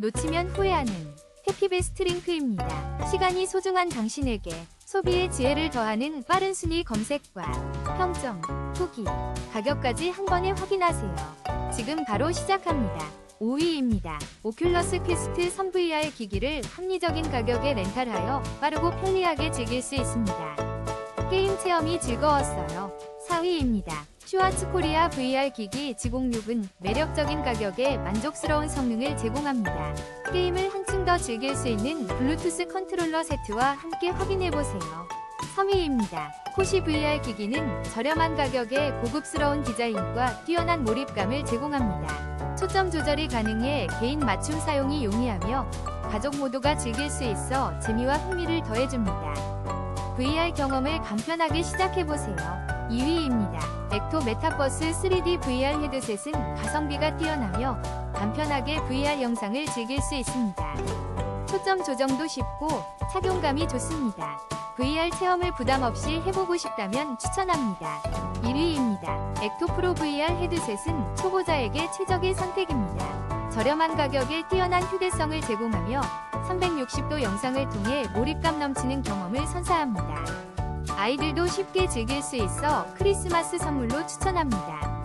놓치면 후회하는 해피베스트 링크입니다. 시간이 소중한 당신에게 소비의 지혜를 더하는 빠른 순위 검색과 평점, 후기, 가격까지 한 번에 확인하세요. 지금 바로 시작합니다. 5위입니다. 오큘러스 퀘스트 3 VR 기기를 합리적인 가격에 렌탈하여 빠르고 편리하게 즐길 수 있습니다. 게임 체험이 즐거웠어요. 4위입니다. 슈와츠 코리아 VR 기기 G06은 매력적인 가격에 만족스러운 성능을 제공합니다. 게임을 한층 더 즐길 수 있는 블루투스 컨트롤러 세트와 함께 확인해보세요. 3위입니다. 코시 VR 기기는 저렴한 가격에 고급스러운 디자인과 뛰어난 몰입감을 제공합니다. 초점 조절이 가능해 개인 맞춤 사용이 용이하며 가족 모두가 즐길 수 있어 재미와 흥미를 더해줍니다. VR 경험을 간편하게 시작해보세요. 2위입니다. 엑토 메타버스 3D VR 헤드셋은 가성비가 뛰어나며 간편하게 VR 영상을 즐길 수 있습니다. 초점 조정도 쉽고 착용감이 좋습니다. VR 체험을 부담 없이 해보고 싶다면 추천합니다. 1위입니다. 엑토 프로 VR 헤드셋은 초보자에게 최적의 선택입니다. 저렴한 가격에 뛰어난 휴대성을 제공하며 360도 영상을 통해 몰입감 넘치는 경험을 선사합니다. 아이들도 쉽게 즐길 수 있어 크리스마스 선물로 추천합니다.